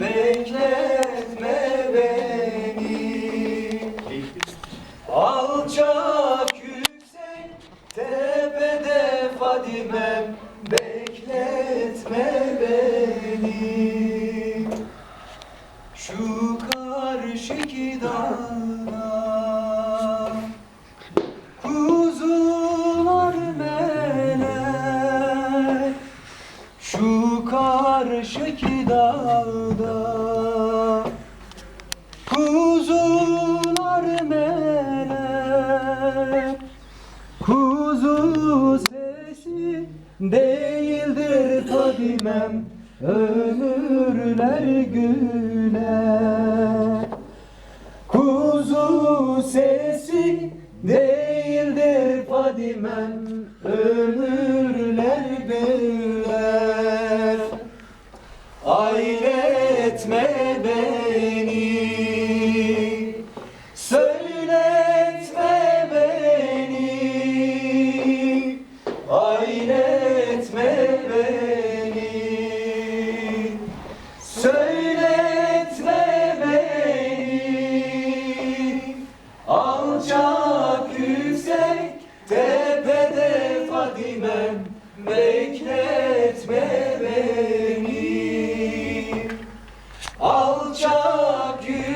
bekletme beni. Alçak yüksek tepede Fadimem bekletme beni. Şu karşıki dağda Kuzular melek Şu karşıki dağda. Kuzular melek Kuzu sesi değildir Fadimem. Ömürler güler Kuzu sesi değildir Fadimem. Ömürler Ayretme beni. Söyletme beni. Ayretme beni. Söyletme beni. Alçak yüksek tepede Fadimem Bekletme Alçak yüksek